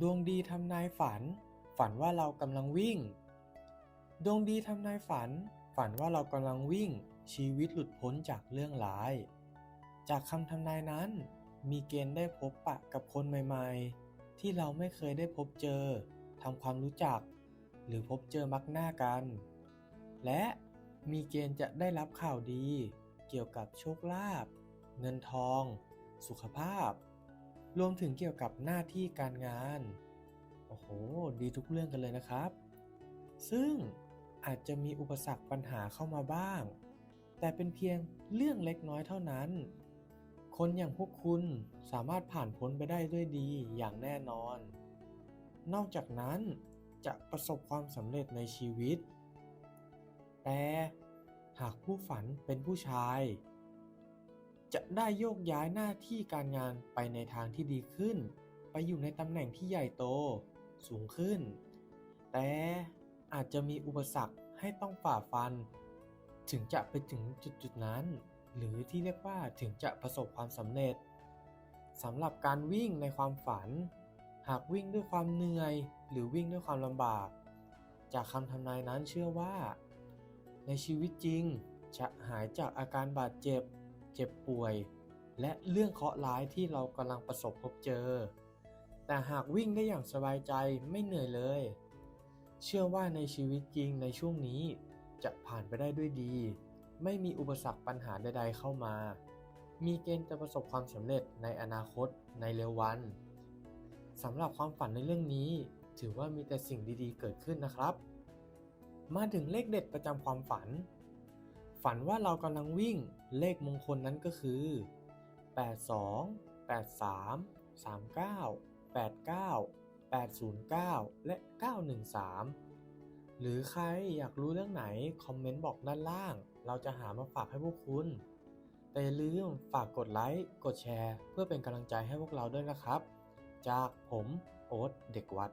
ดวงดีทำนายฝัน ฝันว่าเรากำลังวิ่ง ดวงดีทำนายฝัน ฝันว่าเรากำลังวิ่ง ชีวิตหลุดพ้นจากเรื่องร้าย จากคำทำนายนั้น มีเกณฑ์ได้พบปะกับคนใหม่ ๆ ที่เราไม่เคยได้พบเจอทำความรู้จัก หรือพบเจอมักหน้ากัน และมีเกณฑ์จะได้รับข่าวดี เกี่ยวกับโชคลาภเงินทอง สุขภาพ รวมถึงเกี่ยวกับหน้าที่การงาน โอ้โห ดีทุกเรื่องกันเลยนะครับ ซึ่งอาจจะมีอุปสรรคปัญหาเข้ามาบ้าง แต่เป็นเพียงเรื่องเล็กน้อยเท่านั้น คนอย่างพวกคุณสามารถผ่านพ้นไปได้ด้วยดีอย่างแน่นอน นอกจากนั้นจะประสบความสำเร็จในชีวิต แต่หากผู้ฝันเป็นผู้ชาย จะได้โยกย้ายหน้าที่การงานไปในทางที่ดีขึ้น ไปอยู่ในตำแหน่งที่ใหญ่โตสูงขึ้น แต่อาจจะมีอุปสรรคให้ต้องฝ่าฟัน ถึงจะไปถึงจุดๆนั้น หรือที่เรียกว่าถึงจะประสบความสำเร็จสำหรับการวิ่งในความฝัน หากวิ่งด้วยความเหนื่อย หรือวิ่งด้วยความลำบาก จากคำทำนายนั้นเชื่อว่า ในชีวิตจริงจะหายจากอาการบาดเจ็บ เจ็บป่วย และเรื่องเคราะห์ร้ายที่เรากำลังประสบพบเจอ แต่หากวิ่งได้อย่างสบายใจไม่เหนื่อยเลย เชื่อว่าในชีวิตจริงในช่วงนี้จะผ่านไปได้ด้วยดี ไม่มีอุปสรรคปัญหาใด ๆ เข้ามา มีเกณฑ์จะประสบความสำเร็จในอนาคตในเร็ววันสำหรับความฝันในเรื่องนี้ ถือว่ามีแต่สิ่งดีๆ เกิดขึ้นนะครับ มาถึงเลขเด็ดประจำความฝัน ฝันว่าเรากำลังวิ่ง เลขมงคลนั้นก็คือ 82 83 39 89 809 และ 913 หรือใครอยากรู้เรื่องไหน คอมเมนต์บอกด้านล่าง เราจะหามาฝากให้พวกคุณ แต่อย่าลืมฝากกดไลค์ กดแชร์ เพื่อเป็นกำลังใจให้พวกเราด้วยนะครับ จากผมโอ๊ตเด็กวัด